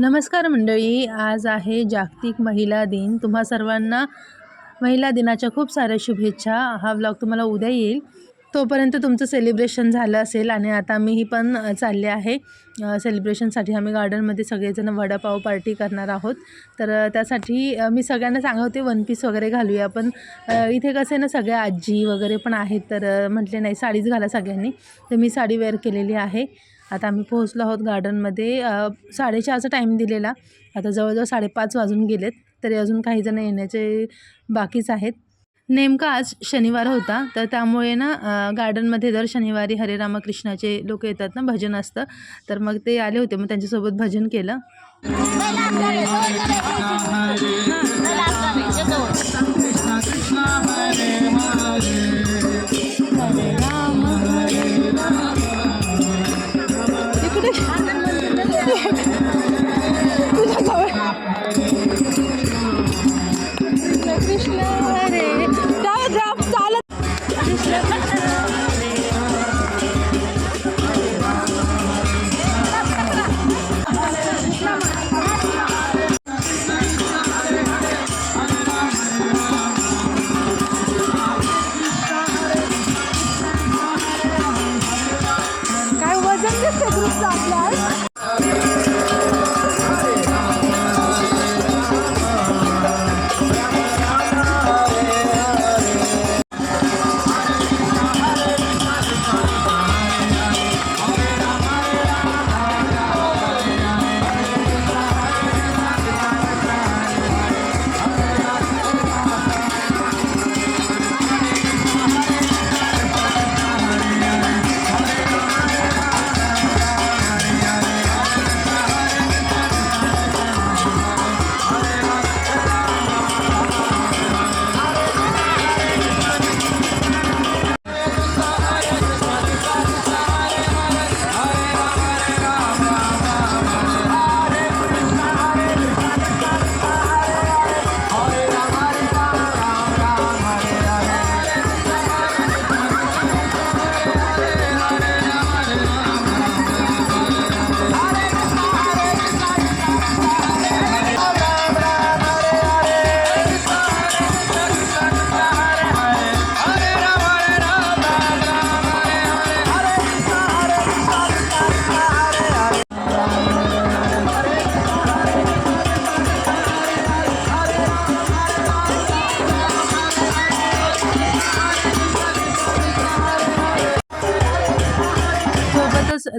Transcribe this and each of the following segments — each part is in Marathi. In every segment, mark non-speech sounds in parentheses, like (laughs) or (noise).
नमस्कार मंडळी आज आहे जागतिक महिला दिन. तुम्हा सर्वांना महिला दिनाच्या खूप साऱ्या शुभेच्छा. हा व्लॉग तुम्हाला उद्या येईल. तोपर्यंत तुमचं सेलिब्रेशन झालं असेल आणि आता मीही पण चालले आहे. सेलिब्रेशनसाठी आम्ही गार्डनमध्ये सगळेजण वडापाव पार्टी करणार आहोत. तर त्यासाठी मी सगळ्यांना सांगवते वन पीस वगैरे घालूया. पण इथे कसं आहे ना सगळ्या आजी वगैरे पण आहेत. तर म्हटले नाही साडीच घाला सगळ्यांनी. तर मी साडी वेअर केलेली आहे. आता आम्ही पोहोचलो आहोत गार्डनमध्ये साडेचारचा टाईम दिलेला. आता जवळजवळ साडेपाच वाजून गेलेत तरी अजून काही जण येण्याचे बाकीच आहेत. नेमका आज शनिवार होता तर त्यामुळे ना गार्डनमध्ये दर शनिवारी हरे रामकृष्णाचे लोक येतात ना भजन असतं. तर मग ते आले होते मग त्यांच्यासोबत भजन केलं. (laughs) वजन दिसते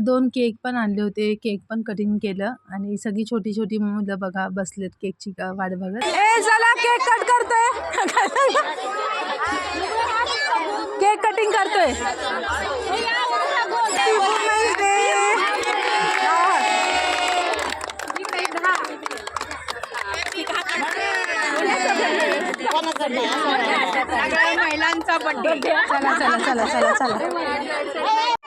दोन केक पण आणले होते. केक पण कटिंग केलं आणि सगळी छोटी छोटी मुलं बघा बसलेत केकची का वाट बघत. ए चला केक कट करतोय. केक कटिंग करतोय. महिलांचा बर्थडे चला चला चला चला चला.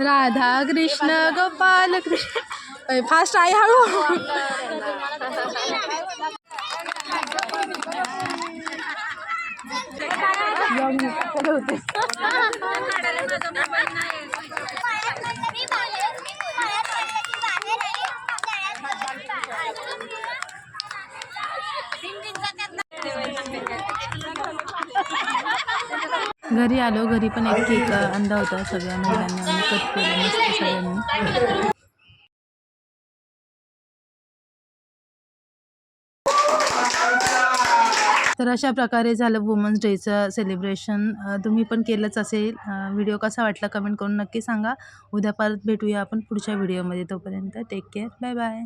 राधा कृष्ण गोपाल कृष्ण. फास्ट आहे हळू. घरी आलो घरी पण एक केक अंदा होता सगळ्या महिलांनी आम्ही कट मस्त सगळ्यांनी. तर अशा प्रकारे झालं वुमन्स डेचं सेलिब्रेशन तुम्ही पण केलंच असेल. व्हिडिओ कसा वाटला कमेंट करून नक्की सांगा. उद्या परत भेटूया आपण पुढच्या व्हिडिओमध्ये तोपर्यंत टेक केअर बाय बाय